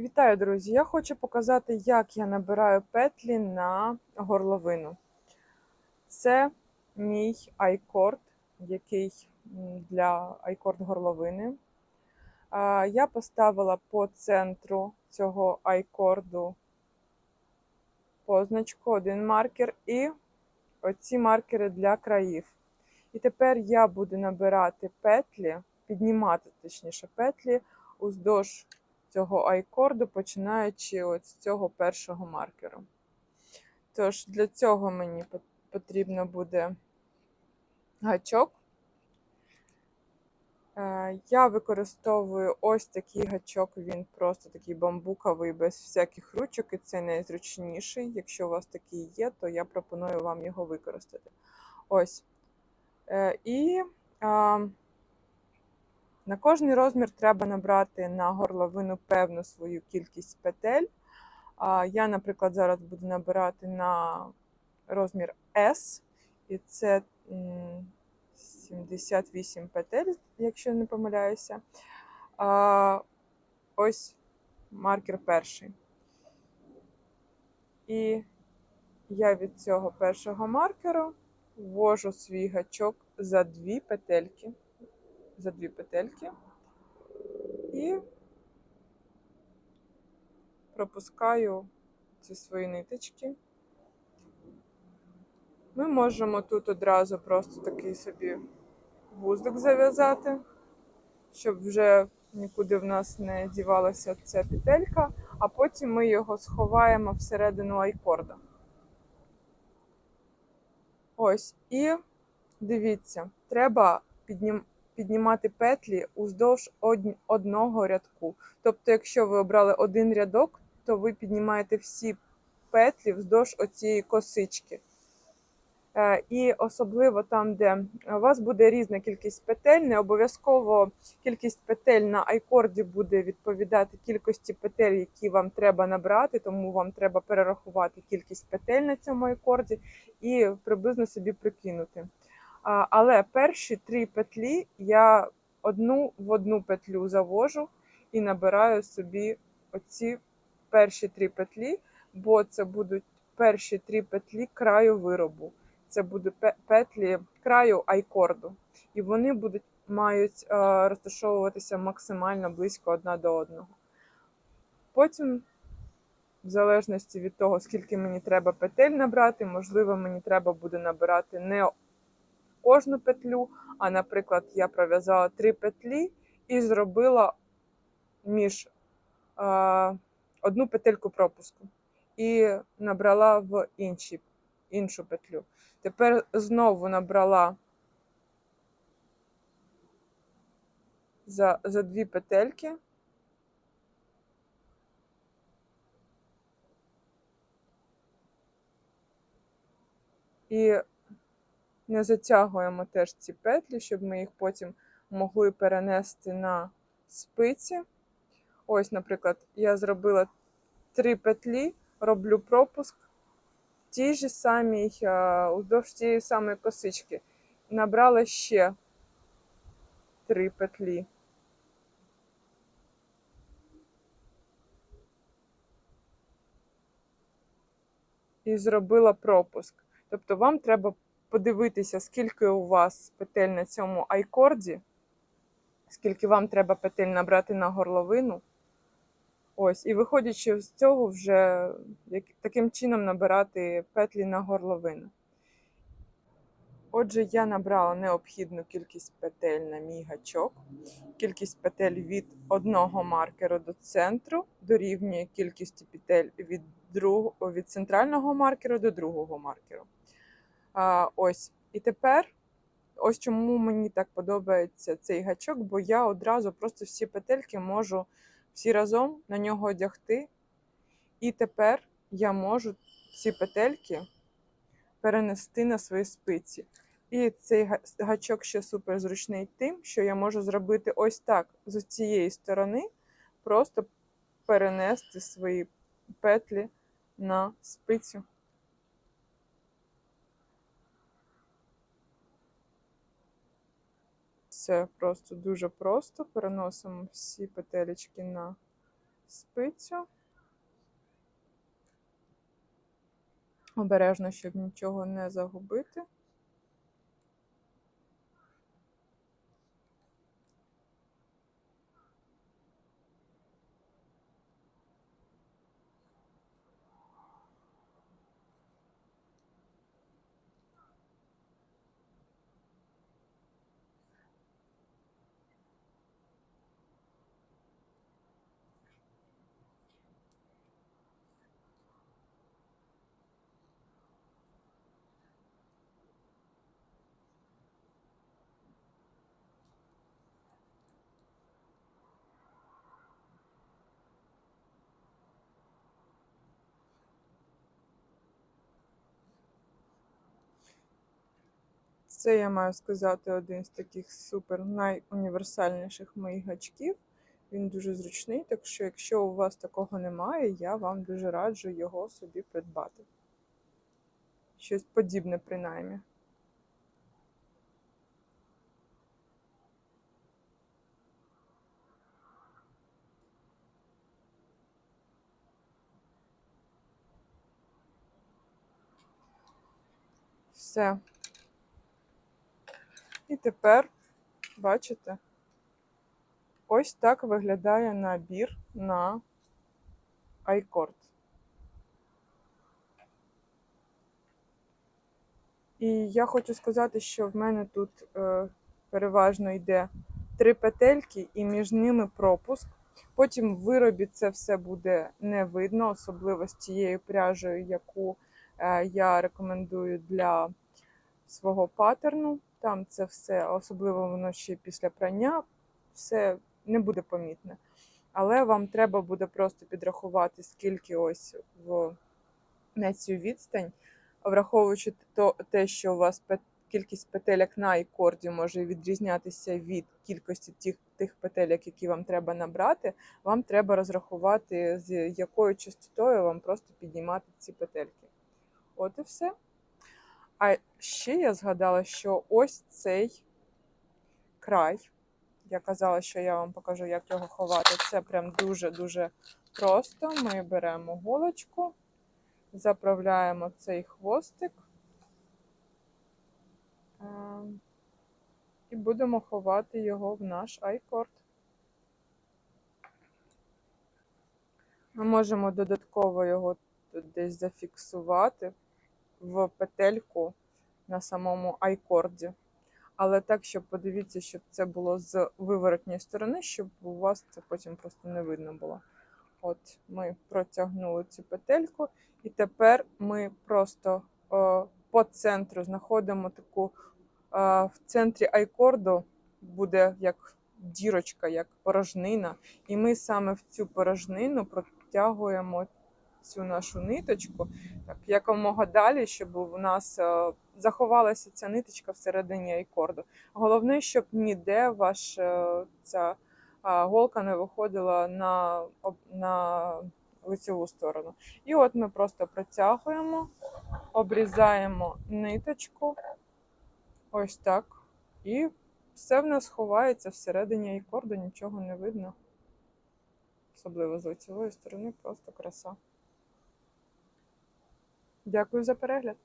Вітаю, друзі! Я хочу показати, як я набираю петлі на горловину. Це мій айкорд, який для айкорд горловини. Я поставила по центру цього айкорду позначку, один маркер і оці маркери для країв. І тепер я буду набирати петлі, піднімати точніше петлі уздовж цього айкорду, починаючи от з цього першого маркеру. Тож, для цього мені пот- потрібно буде гачок. Е, Я використовую ось такий гачок, він просто такий бамбуковий, без всяких ручок, і це найзручніший. Якщо у вас такий є, то я пропоную вам його використати. Ось. Е, І на кожний розмір треба набрати на горловину певну свою кількість петель. Я, наприклад, зараз буду набирати на розмір S, і це 78 петель, якщо не помиляюся. Ось маркер перший. І я від цього першого маркеру ввожу свій гачок за дві петельки. За дві петельки і пропускаю ці свої ниточки. Ми можемо тут одразу просто такий собі вузлик зав'язати, щоб вже нікуди в нас не дівалася ця петелька, а потім ми його сховаємо всередину айкорда. Ось, і дивіться, треба піднім... піднімати петлі уздовж одного рядку. Тобто, якщо ви обрали один рядок, то ви піднімаєте всі петлі вздовж оцієї косички. Е, І особливо там, де у вас буде різна кількість петель, не обов'язково кількість петель на айкорді буде відповідати кількості петель, які вам треба набрати, тому вам треба перерахувати кількість петель на цьому айкорді і приблизно собі прикинути. Але перші три петлі я одну в одну петлю завожу і набираю собі оці перші три петлі, бо це будуть перші три петлі краю виробу. Це будуть петлі краю айкорду, і вони будуть мають е, розташовуватися максимально близько одна до одного. Потім, в залежності від того, скільки мені треба петель набрати, можливо, мені треба буде набирати не кожну петлю, а, наприклад, я пров'язала три петлі і зробила між е, одну петельку пропуску і набрала в інші, іншу петлю. Тепер знову набрала за, за дві петельки. І не затягуємо теж ці петлі, щоб ми їх потім могли перенести на спиці. Ось, наприклад, я зробила три петлі, роблю пропуск в тій же самій, е, уздовж тієї самої косички. Набрала ще три петлі. І зробила пропуск. Тобто вам треба подивитися, скільки у вас петель на цьому айкорді, скільки вам треба петель набрати на горловину. Ось, і виходячи з цього, вже таким чином набирати петлі на горловину. Отже, я набрала необхідну кількість петель на мій гачок. Кількість петель від одного маркеру до центру дорівнює кількості петель від, друг... від центрального маркеру до другого маркеру. А, ось. І тепер, ось чому мені так подобається цей гачок, бо я одразу просто всі петельки можу всі разом на нього одягти. І тепер я можу ці петельки перенести на свої спиці. І цей гачок ще супер зручний тим, що я можу зробити ось так з цієї сторони, просто перенести свої петлі на спицю. Це просто дуже просто. Переносимо всі петелечки на спицю. Обережно, щоб нічого не загубити. Це я маю сказати один з таких супер найуніверсальніших моїх гачків. Він дуже зручний, так що, якщо у вас такого немає, я вам дуже раджу його собі придбати. Щось подібне, принаймні. Все. І тепер, бачите, ось так виглядає набір на iCord. І я хочу сказати, що в мене тут е, переважно йде три петельки, і між ними пропуск. Потім в виробі це все буде не видно, особливо з тією пряжею, яку е, я рекомендую для свого паттерну. Там це все, особливо воно ще після прання, все не буде помітне. Але вам треба буде просто підрахувати, скільки ось в на цю відстань, враховуючи то, те, що у вас кількість петелек на ікорді може відрізнятися від кількості тих, тих петелек, які вам треба набрати, вам треба розрахувати, з якою частотою вам просто піднімати ці петельки. От і все. А ще я згадала, що ось цей край. Я казала, що я вам покажу, як його ховати. Це прям дуже-дуже просто. Ми беремо голочку, заправляємо цей хвостик е, і будемо ховати його в наш айкорд. Ми можемо додатково його десь зафіксувати в петельку на самому айкорді. Але так, щоб подивіться, щоб це було з виворотньої сторони, щоб у вас це потім просто не видно було. От ми протягнули цю петельку, і тепер ми просто о, по центру знаходимо таку а, в центрі айкорду буде як дірочка, як порожнина. І ми саме в цю порожнину протягуємо цю нашу ниточку так, якомога далі, щоб у нас е, заховалася ця ниточка всередині айкорду. Головне, щоб ніде ваша ця а, голка не виходила на, на лицеву сторону. І от ми просто протягуємо, обрізаємо ниточку, ось так. І все в нас ховається всередині айкорду, нічого не видно. Особливо з лицевої сторони, просто краса. Дякую за перегляд.